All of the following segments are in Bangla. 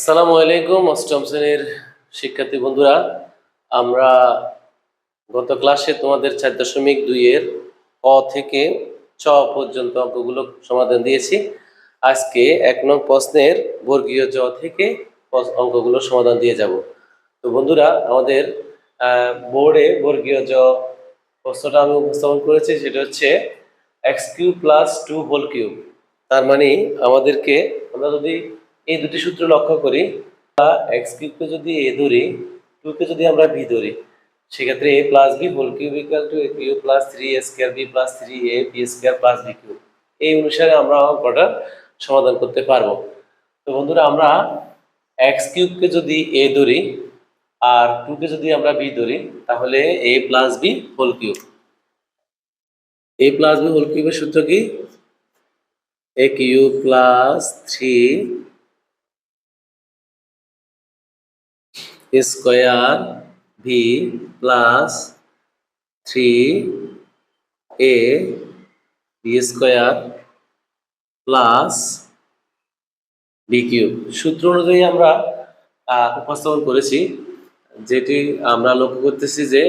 আসসালামু আলাইকুম, অষ্টম শ্রেণির শিক্ষার্থী বন্ধুরা। আমরা গত ক্লাসে তোমাদের চার দশমিক দুইয়ের অ থেকে চ পর্যন্ত অঙ্কগুলো সমাধান দিয়েছি। আজকে এক নং প্রশ্নের বর্গীয় জ থেকে অঙ্কগুলো সমাধান দিয়ে যাব। তো বন্ধুরা, আমাদের বোর্ডে বর্গীয় জ প্রশ্নটা আমি উপস্থাপন করেছি, সেটা হচ্ছে x cube plus two whole cube. তার মানে আমাদেরকে, আমরা যদি এই দুটি সূত্র লক্ষ্য করি। বা এক্স কিউবকে যদি এ ধরি টুকে যদি আমরা ভি ধরি, সেক্ষেত্রে a plus b whole cube equal to a cube plus three a square b plus three a b square plus b cube এই অনুসারে আমরা অঙ্কটা সমাধান করতে পারব। তো বন্ধুরা, আমরা এক্স কিউবকে যদি এ ধরি আর টুকে যদি আমরা বি ধরি, তাহলে a plus b whole cube a plus b whole কিউবের সূত্র কি? A cube plus three square b plus three a b square plus b cube সূত্র অনুযায়ী আমরা উপস্থাপন করেছি, যেটি আমরা লক্ষ্য করতেছি যে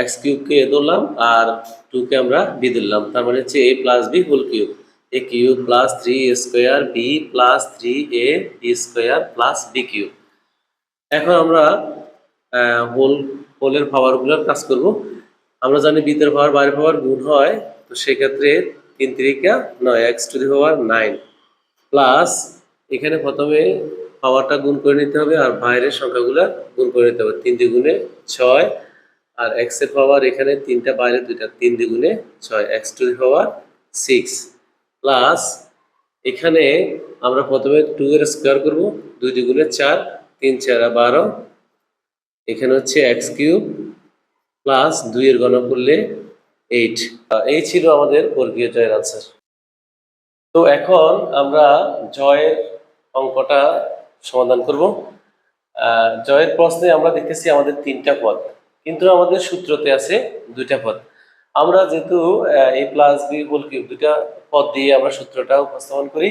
এক্স কিউবকে এ ধরলাম আর টুকে আমরা বি ধরলাম। তার মানে হচ্ছে a plus b whole cube a cube plus three square b plus three a b square plus b cube এখন আমরা হোল হোলের পাওয়ারগুলোর কাজ করব। আমরা জানি বিতের পাওয়ার বাইরের পাওয়ার গুণ হয়, তো সেক্ষেত্রে তিন তিরিকা নয় x to the power nine plus এখানে প্রথমে পাওয়ারটা গুণ করে নিতে হবে, আর বাইরের সংখ্যাগুলো গুণ করে নিতে হবে, তিন দ্বিগুণে ছয়। আর এক্সের পাওয়ার এখানে তিনটা, বাইরে দুইটা, তিন দ্বিগুণে ছয় x to the power six plus এখানে আমরা প্রথমে টু এর স্কোয়ার করব, দুই দ্বিগুণে চার। তিন, চার বারো। এখানে হচ্ছে এক্স কিউব প্লাস দুইয়ের গণ করলে এইট। এই ছিল আমাদের বর্গীয় জয়ের আনসার তো এখন আমরা জয়ের অঙ্কটা সমাধান করব। জয়ের প্রশ্নে আমরা দেখতেছি আমাদের তিনটা পদ, কিন্তু আমাদের সূত্রতে আছে দুইটা পদ। আমরা যেহেতু a plus b whole cube দুইটা পদ দিয়ে আমরা সূত্রটা উপস্থাপন করি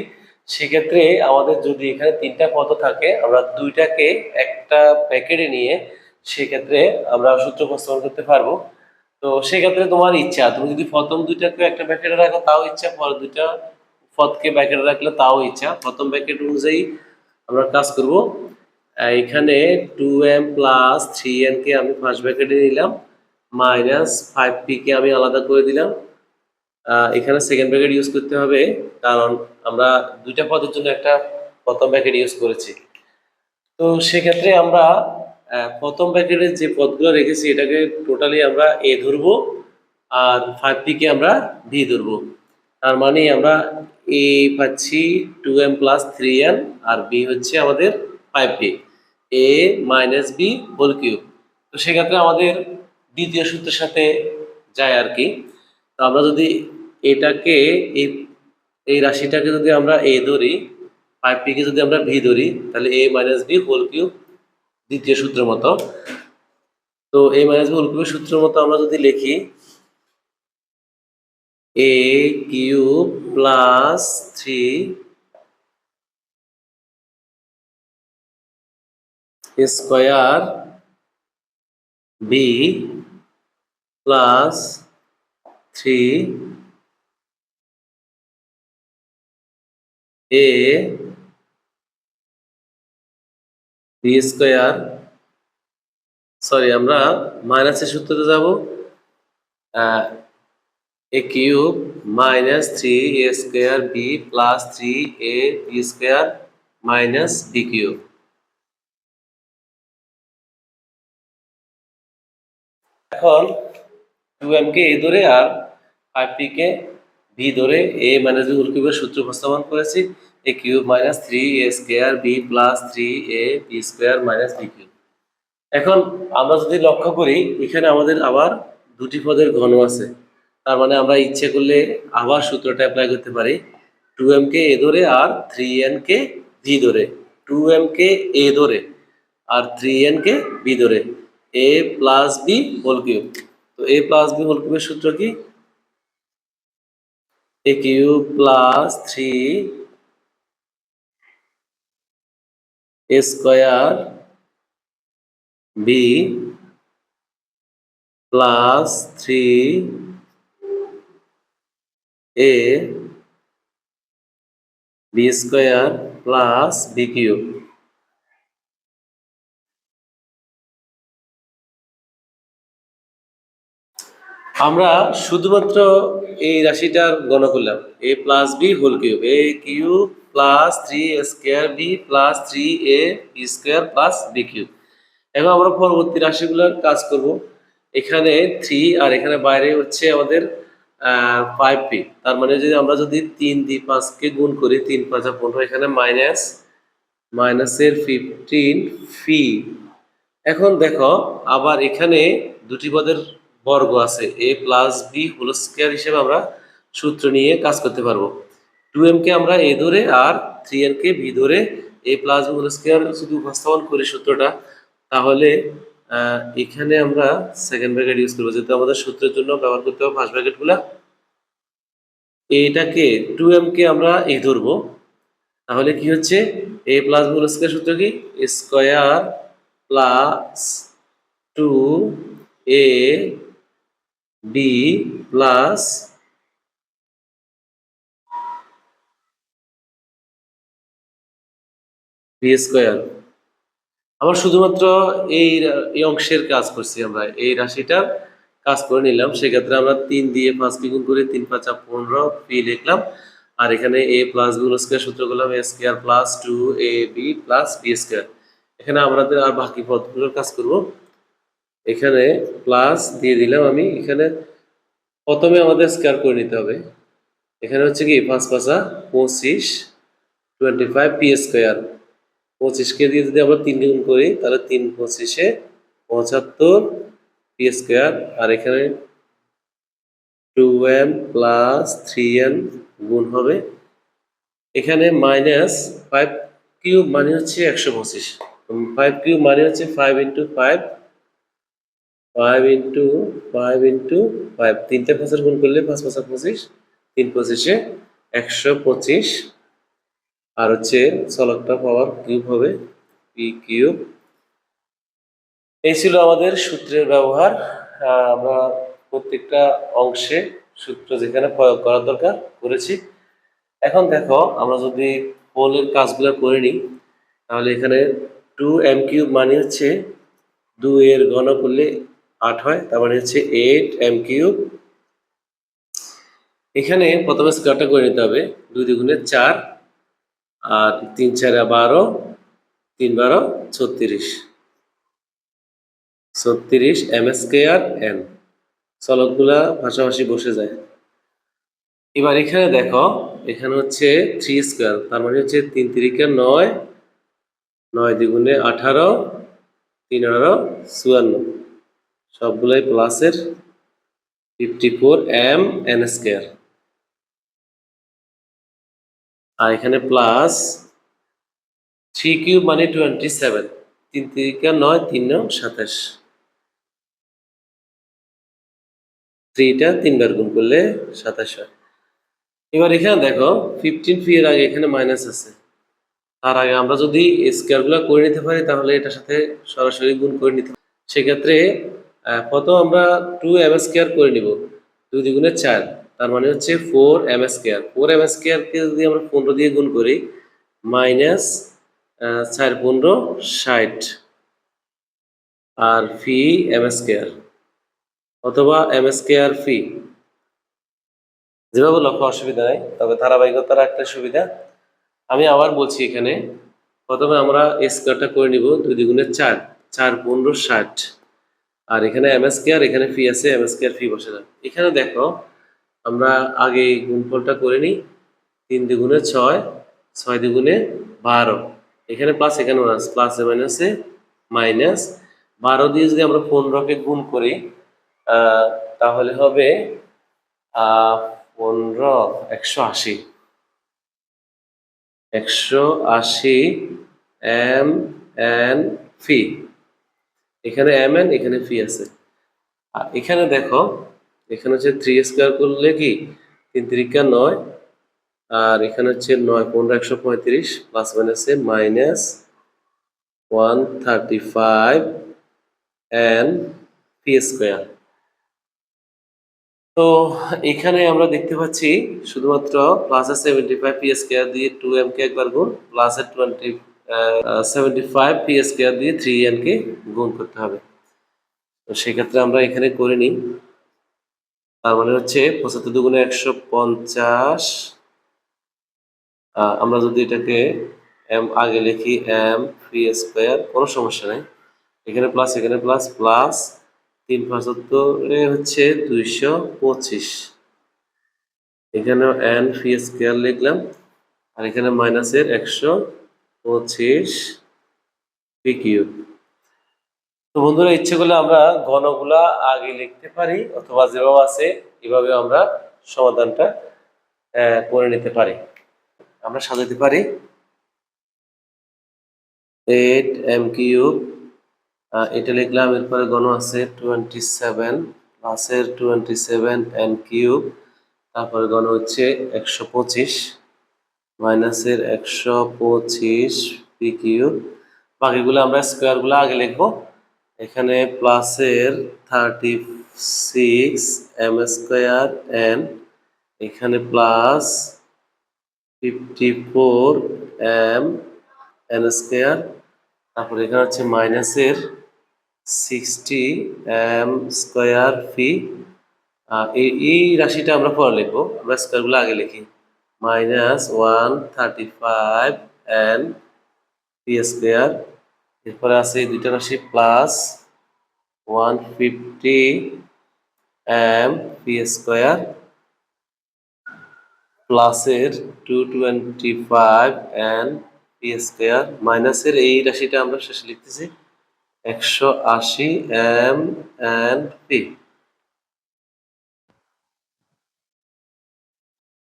সেক্ষেত্রে আমাদের যদি এখানে তিনটা পদ থাকে, আমরা দুইটাকে একটা প্যাকেটে নিয়ে সেক্ষেত্রে আমরা সূত্র উপস্থাপন করতে পারব। তো সেক্ষেত্রে তোমার ইচ্ছা, তুমি যদি প্রথম দুইটাকে একটা প্যাকেটে রাখো, তাও ইচ্ছা পর দুইটা পদকে প্যাকেটে রাখলে তাও ইচ্ছা। প্রথম প্যাকেট অনুযায়ী আমরা কাজ করব। এখানে two m plus three n কে আমি ফার্স্ট ব্যাকেটে নিলাম মাইনাস ফাইভ পি কে আমি আলাদা করে দিলাম। এখানে সেকেন্ড ব্যাকেট ইউজ করতে হবে, কারণ আমরা দুইটা পদের জন্য একটা প্রথম ব্যাকেট ইউজ করেছি। তো সেক্ষেত্রে আমরা প্রথম ব্যাকেটের যে পদগুলো রেখেছি, এটাকে টোটালি আমরা এ ধরবো আর ফাইভ পি কে আমরা ভি ধরবো। তার মানে আমরা এ পাচ্ছি two m plus three n আর বি হচ্ছে আমাদের five p a minus b whole cube তো সেক্ষেত্রে আমাদের দ্বিতীয় সূত্রের সাথে যায় আর কি। তো আমরা যদি এটাকে এই এই রাশিটাকে যদি আমরা এ ধরি ফাইভ পিকে যদি আমরা ভি ধরি, তাহলে a minus b whole cube দ্বিতীয় সূত্র মতো। তো এ মাইনাস বি হোল কিউবের সূত্র মতো আমরা যদি লিখি a cube plus three square b plus three a b square sorry আমরা মাইনাসের সূত্রতে যাব a cube minus three a square b plus three a b square minus b cube এখন টু এম কে এ ধরে আর ফাইভ কে ভি ধরে এ মাইনাস বি হোল সূত্র উপস্থাপন করেছি। A cube minus three a square b plus three a b square minus b cube এখন আমরা যদি লক্ষ্য করি, এখানে আমাদের আবার দুটি পদের ঘন আছে। তার মানে আমরা ইচ্ছে করলে আবার সূত্রটা অ্যাপ্লাই করতে পারি। টু এম কে এ ধরে আর থ্রি এন কে ভি ধরে। টু এম কে এ ধরে আর থ্রি এন কে বি ধরে। A plus b whole cube তো এ প্লাস বি হোল কিউবের সূত্র কি? A cube plus three a square b plus three a b square plus b cube আমরা শুধুমাত্র এই রাশিটার গণ করলাম। A plus b whole cube a cube plus three a square b plus three a square plus b cube এখন আমরা পরবর্তী রাশিগুলোর কাজ করব। এখানে থ্রি আর এখানে বাইরে হচ্ছে আমাদের ফাইভ পি তার মানে যদি আমরা যদি তিন দিয়ে পাঁচকে গুণ করি, তিন পাঁচা পনেরো, এখানে মাইনাস মাইনাসের ফিফটিন ফি এখন দেখো, আবার এখানে দুটি পদের বর্গ আছে a plus b whole square হিসেবে আমরা সূত্র নিয়ে কাজ করতে পারব। টু এম কে আমরা এ ধরে আর থ্রি এন কে ভি ধরে a plus b whole square যদি উপস্থাপন করি সূত্রটা, তাহলে এখানে আমরা সেকেন্ড ব্র্যাকেট ইউজ করব। যেহেতু আমাদের সূত্রের জন্য ব্যবহার করতে হবে ফার্স্ট ব্র্যাকেটগুলা। এটাকে টু এম কে আমরা এ ধরবো। তাহলে কি হচ্ছে? A plus B whole square সূত্র কি? Square plus two A B plus B square আমরা শুধুমাত্র এই এই অংশের কাজ করছি আমরা। এই রাশিটার কাজ করে নিলাম। সেক্ষেত্রে আমরা তিন দিয়ে পাঁচ গুণ করে তিন পাঁচা পনেরো পি লিখলাম। আর এখানে এ প্লাস বি স্কোয়ার সূত্র করলাম A square plus two A B plus এখানে আমাদের আর বাকি পদগুলোর কাজ করব। এখানে প্লাস দিয়ে দিলাম আমি। এখানে প্রথমে আমাদের স্কোয়ার করে নিতে হবে। এখানে হচ্ছে কি পাঁচ পাঁচা পঁচিশ টোয়েন্টি ফাইভ পি স্কোয়ার পঁচিশকে দিয়ে যদি আমরা তিন গুণ করি, তাহলে তিন পঁচিশে পঁচাত্তর পি স্কোয়ার আর এখানে two N plus three N গুণ হবে। এখানে মাইনাস ফাইভ কিউব মানে হচ্ছে একশো পঁচিশ। ফাইভ কিউব মানে হচ্ছে five into five five into five into five তিনটে পাঁচের গুণ করলে পাঁচ পাঁচা পঁচিশ, তিন পঁচিশে একশো পঁচিশ। আর হচ্ছে চলকটা পাওয়ার কিউব হবে পি কিউব। এই ছিল আমাদের সূত্রের ব্যবহার। আমরা প্রত্যেকটা অংশে সূত্র যেখানে প্রয়োগ করার দরকার করেছি। এখন দেখো, আমরা যদি পোলের কাজগুলো করে নিই, তাহলে এখানে টু এম কিউব মানে হচ্ছে দু এর ঘন করলে আট হয়, তার মানে হচ্ছে এইট এম কিউব এখানে প্রথমে স্কোয়ারটা করে নিতে হবে, দুই দ্বিগুণে চার, আর তিন চারে বারো, তিন বারো, ছত্রিশ। ছত্রিশ এম স্কোয়ার এন চলকগুলা পাশাপাশি বসে যায়। এবার এখানে দেখো, এখানে হচ্ছে থ্রি স্কোয়ার তার মানে হচ্ছে তিন তিরিকে নয় নয় দ্বিগুণে আঠারো, তিন আঠারো, চুয়ান্ন। সবগুলাই প্লাসের fifty four M N square আর এখানে প্লাস থ্রি কিউব মানে টোয়েন্টি সেভেন তিন তিরিকা নয়, তিন নয় সাতাশ। থ্রিটা তিনবার গুণ করলে সাতাশ হয়। এবার এখানে দেখো ফিফটিন ফি এর আগে এখানে মাইনাস আছে। তার আগে আমরা যদি স্কোয়ারগুলো করে নিতে পারি, তাহলে এটার সাথে সরাসরি গুণ করে নিতে সেক্ষেত্রে প্রথম আমরা টু এম এস কেয়ার করে নিব। দুই দ্বিগুণে চার। তার মানে হচ্ছে four M square four M স্কোয়ারকে যদি আমরা পনেরো দিয়ে গুণ করি মাইনাস চার পনেরো, ষাট। আর ফি এম স্কোয়ার অথবা এম স্কোয়ার ফি যেভাবে লক্ষ্য অসুবিধা নেই, তবে ধারাবাহিকতার একটা সুবিধা। আমি আবার বলছি এখানে, প্রথমে আমরা স্কোয়ারটা করে নিব, দুই দ্বিগুণে চার। চার পনেরো, ষাট। আর এখানে এম কেয়ার এখানে ফি আছে এম স্কোয়ার ফি বসে না। এখানে দেখো, আমরা আগে গুণফলটা করে নিই, তিন দ্বিগুণে ছয় ছয় দ্বিগুণে বারো। এখানে প্লাস এখানে মাইনাস প্লাস মাইনাসে মাইনাস বারো দিয়ে যদি আমরা পনেরোকে গুণ করি তাহলে হবে পনেরো, একশো আশি। একশো আশি এম এন ফি এখানে এম এন এখানে ফি আছে আর এখানে দেখো, এখানে হচ্ছে থ্রি স্কোয়ার করলে কি? তিন তিরিকা নয়। আর এখানে হচ্ছে নয়, পনেরো, একশো পঁয়ত্রিশ প্লাস মাইনাসে minus one thirty five N P square তো এখানে আমরা দেখতে পাচ্ছি শুধুমাত্র প্লাসের সেভেন্টি ফাইভ পি স্কোয়ার দিয়ে টু এম কে একবার গুণ প্লাসের twenty seventy five P square দিয়ে থ্রি এন কে গুণ করতে হবে। তো সেক্ষেত্রে আমরা এখানে করে নিই। তার মানে হচ্ছে পঁচাত্তর দুগুণে একশো পঞ্চাশ আমরা যদি এটাকে এম আগে লিখি এম পি স্কোয়ার কোনো সমস্যা নেই। এখানে প্লাস এখানে প্লাস প্লাস তিন পঁচাত্তরে হচ্ছে দুইশো পঁচিশ। এখানে এন পি স্কোয়ার লিখলাম, আর এখানে মাইনাসের একশো পঁচিশ পি কিউব তো বন্ধুরা, ইচ্ছে করলে আমরা ঘনগুলা আগে লিখতে পারি, অথবা যেভাবে আছে, এভাবে আমরা সমাধানটা করে নিতে পারি। আমরা সাজাতে পারি। এইট এম কিউব এটা লিখলাম, এরপরে গণ আছে টোয়েন্টি সেভেন প্লাসের টোয়েন্টি সেভেন এন কিউব তারপরে গণ হচ্ছে একশো পঁচিশ। মাইনাসের একশো পঁচিশ পি কিউব বাকিগুলো আমরা স্কোয়ারগুলো আগে লিখব। এখানে প্লাসের thirty six M square N এখানে plus fifty four M N square তারপরে এখানে হচ্ছে মাইনাসের সিক্সটি এম স্কোয়ার ফি এই রাশিটা আমরা পরে লিখব। আমরা স্কোয়ারগুলো আগে লিখি। Minus one thirty five N P square এরপরে আছে এই দুইটা রাশি plus one fifty M P square প্লাসের two twenty five N P square মাইনাসের এই রাশিটা আমরা শেষে লিখতেছি, একশো আশি এম এন পি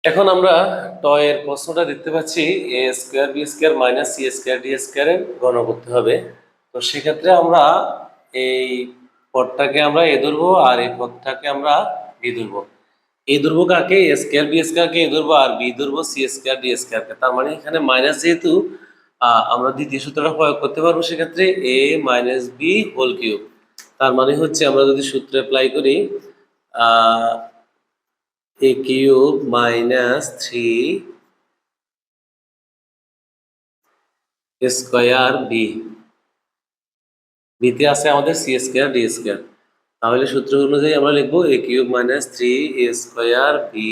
এখন আমরা টয়ের প্রশ্নটা দেখতে পাচ্ছি A square B square minus C square D স্কোয়ারের গণ করতে হবে। তো সেক্ষেত্রে আমরা এই পদটাকে আমরা এ ধরবো আর এই পদটাকে আমরা বি ধরবো। এ ধরবো কাকে? এ স্কোয়ার বি স্কোয়ারকে এ ধরবো আর বি ধরবো সি স্কোয়ার ডি স্কোয়ারকে তার মানে এখানে মাইনাস যেহেতু আমরা দ্বিতীয় সূত্রটা প্রয়োগ করতে পারব সেক্ষেত্রে A minus B whole cube তার মানে হচ্ছে আমরা যদি সূত্র অ্যাপ্লাই করি A cube minus three square B বিতে আছে আমাদের সি স্কোয়ার ডি স্কোয়ার তাহলে সূত্র অনুযায়ী আমরা লিখব A cube minus three A square B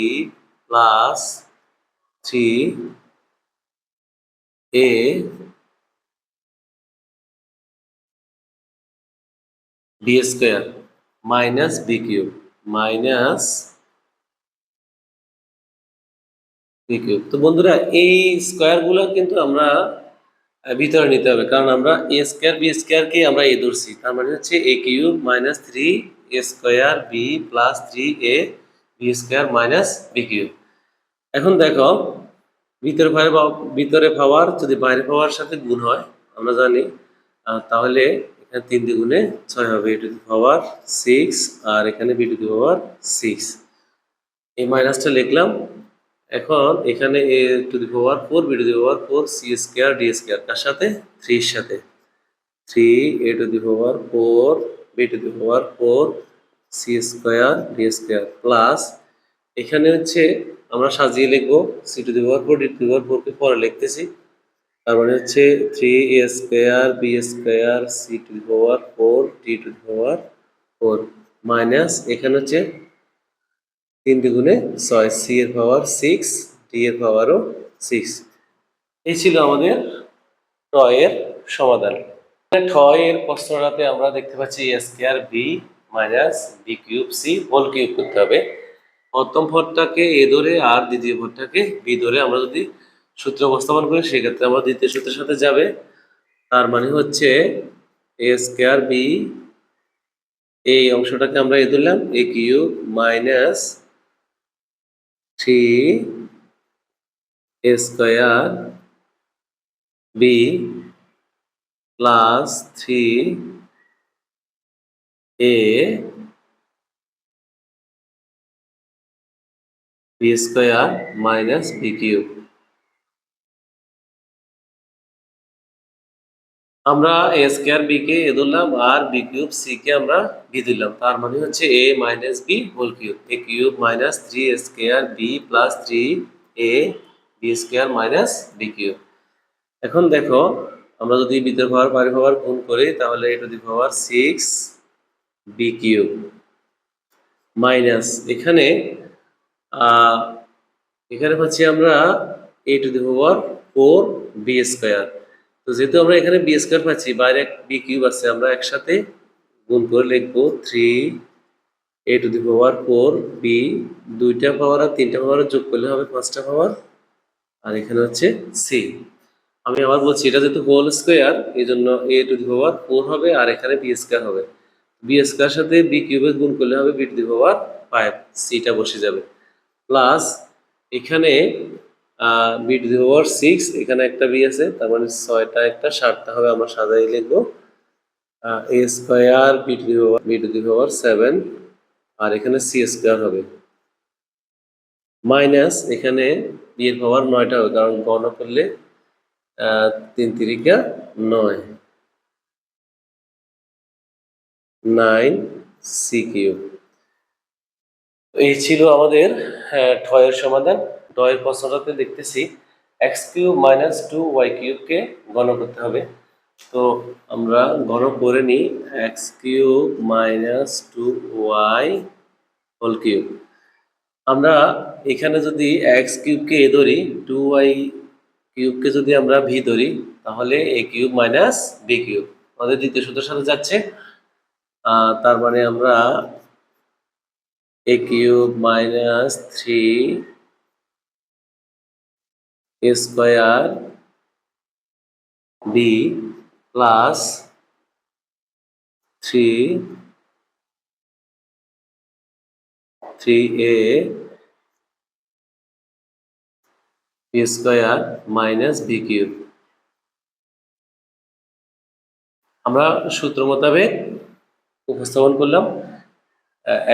plus three A B square minus B cube minus B তো বন্ধুরা, এই স্কোয়ারগুলো কিন্তু আমরা ভিতরে নিতে হবে। কারণ আমরা এ স্কোয়ার বি স্কোয়ারকে আমরা এ ধরছি। তার মানে হচ্ছে A cube minus three A square B plus three A B square minus B cube. এখন দেখো, ভিতরে পাওয়ার ভিতরে পাওয়ার যদি বাইরে পাওয়ার সাথে গুণ হয়, আমরা জানি তাহলে এখানে তিন দ্বিগুণে ছয় হবে। এ টু দি পাওয়ার সিক্স আর এখানে B to the power six এই মাইনাসটা লিখলাম এখন এখানে A to the power four B to the power four C square D square কার সাথে? থ্রির সাথে। Three A to the power four B to the power four C square D square plus এখানে হচ্ছে আমরা সাজিয়ে লিখব C to the power four D to the power ফোরকে পরে লিখতেছি। তার মানে হচ্ছে three A square B square C to the power four D to the power four minus এখানে হচ্ছে তিন দ্বিগুণে ছয় সি এর পাওয়ার সিক্স ডি এর পাওয়ারও সিক্স এই ছিল আমাদের ট এর সমাধান এর প্রশ্নটাতে আমরা দেখতে পাচ্ছি A square B minus B cube C whole cube করতে হবে। প্রথম ভরটাকে এ ধরে আর দ্বিতীয় ভরটাকে বি ধরে আমরা যদি সূত্র উপস্থাপন করি, সেক্ষেত্রে আমরা দ্বিতীয় সূত্রের সাথে যাবে। তার মানে হচ্ছে এ স্কোয়ার বি এই অংশটাকে আমরা এ ধরলাম A cube minus three A square B plus three A B square minus B cube আমরা এ স্কোয়ার বি কে এ ধরলাম, আর বি কিউব সি কে আমরা বি দিলাম তার মানে হচ্ছে A minus B whole cube A cube minus three square B plus three A B square minus B cube এখন দেখো, আমরা যদি বিতের পাওয়ার পারি পাওয়ার গুণ করি, তাহলে A to the power six B cube minus এখানে এখানে পাচ্ছি আমরা A to the power four B square তো যেহেতু আমরা এখানে বি স্কোয়ার পাচ্ছি, বাইরে বি কিউব আছে, আমরা একসাথে গুণ করে লিখব three A to the power four B দুইটা পাওয়ার আর তিনটা পাওয়ার যোগ করলে হবে পাঁচটা পাওয়ার আর এখানে হচ্ছে সি আমি আবার বলছি, এটা যেহেতু হোল স্কোয়ার এই জন্য এ টু দি পাওয়ার ফোর হবে আর এখানে বি স্কোয়ার হবে। বি স্কোয়ার সাথে বি কিউবের গুণ করলে হবে B to the power five সিটা বসে যাবে। প্লাস এখানে B to the power six এখানে একটা বি আছে, তার মানে ছয়টা একটা, সাতটা হবে, আমরা সাজাই লিখব। A square B to the power B to the seven আর এখানে সি স্কোয়ার হবে। মাইনাস এখানে বি পাওয়ার নয়টা হবে, কারণ গণনা করলে তিন তিরিকা নয়। নাইন সি কিউব এই ছিল আমাদের ঠয়ের সমাধান। টয়ের প্রশ্নটাতে দেখতেছি X cube minus two Y কিউবকে গণ করতে হবে। তো আমরা গণ করে নিই X cube minus two Y whole cube. আমরা এখানে যদি এক্স কিউবকে এ ধরি, টু ওয়াই কিউবকে যদি আমরা ভি ধরি, তাহলে A cube minus B cube. আমাদের দ্বিতীয় সূত্রের সাথে যাচ্ছে। তার মানে আমরা A cube minus three square B plus three three A square minus B cube. আমরা সূত্র মোতাবেক উপস্থাপন করলাম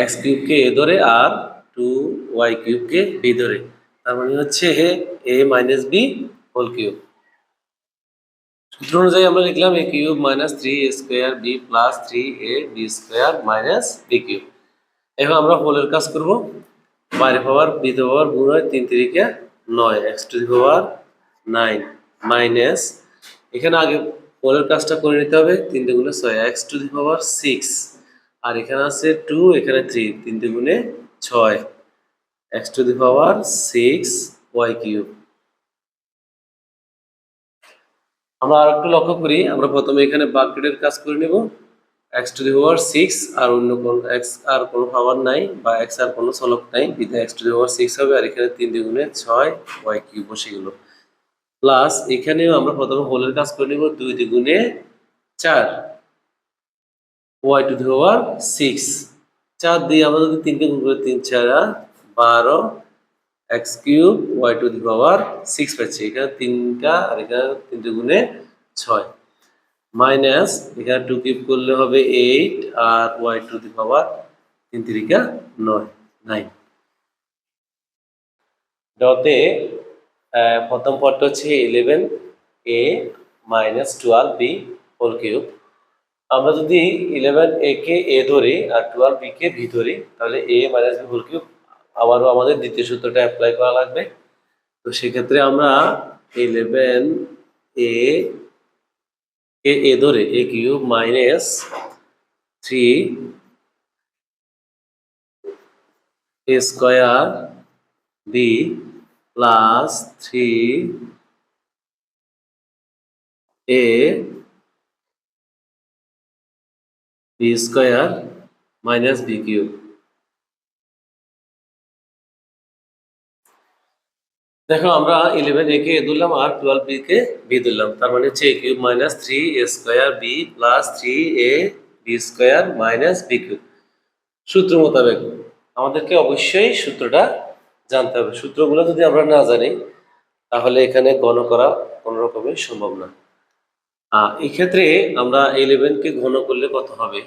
এক্স কিউবকে এ ধরে আর টু ওয়াই কিউবকে বি ধরে। তার মানে হচ্ছে হে, A minus B whole cube সূত্র অনুযায়ী আমরা লিখলাম A cube minus three A square B plus three A B square minus B cube এখন আমরা হোলের কাজ করব। বাইরে পাওয়ার বিতে পাওয়ার গুণ হয় তিন তিরিকে নয় X to the power nine minus এখানে আগে হোলের কাজটা করে নিতে হবে, তিন গুণে ছয় X to the power six আর এখানে আছে টু এখানে থ্রি তিন গুণে ছয়। X to the power six Y cube. আমরা আর একটু লক্ষ্য করি, আমরা প্রথমে এখানে বাকেটের কাজ করে নেব। X to the power six আর অন্য কোন এক্স আর কোনো পাওয়ার নাই বা এক্স আর কোনো চলক নাই বিধে X to the power six হবে আর এখানে তিন দ্বিগুণে ছয় ওয়াই কিউব বসে গেল। প্লাস এখানেও আমরা প্রথমে হোলের কাজ করে নেব, দুই দ্বিগুণে চার Y to the power six. চার দিয়ে আমরা যদি তিনকে গুণ করে, তিন, চারা বারো, X cube, Y to the power six পাচ্ছি। এখানে তিনটা আর এখানে তিনটে গুণে ছয়। মাইনাস এখানে টু কিউব করলে হবে এইট আর ওয়াই টু দি পাওয়ার তিন তিরিকা নয়, নাইন। ডতে প্রথম পদটা হচ্ছে eleven A minus twelve B whole cube আমরা যদি ইলেভেন এ কে এ ধরি আর টুয়েলভ বি কে ভি ধরি, তাহলে A minus B whole cube আবারও আমাদের দ্বিতীয় সূত্রটা অ্যাপ্লাই করা লাগবে। তো সেক্ষেত্রে আমরা ইলেভেন এ কে এ ধরে A cube minus three A square B plus three A B square minus B cube. দেখো, আমরা ইলেভেন এ কে ধরলাম আর টুয়েলভ বি কে বি ধরলাম। তার মানে হচ্ছে A cube minus three A square B plus three A B square minus B cube সূত্র মোতাবেক আমাদেরকে অবশ্যই সূত্রটা জানতে হবে। সূত্রগুলো যদি আমরা না জানি, তাহলে এখানে গণ করা কোনো রকমের সম্ভব না। এক্ষেত্রে আমরা ইলেভেনকে ঘন করলে কত হবে?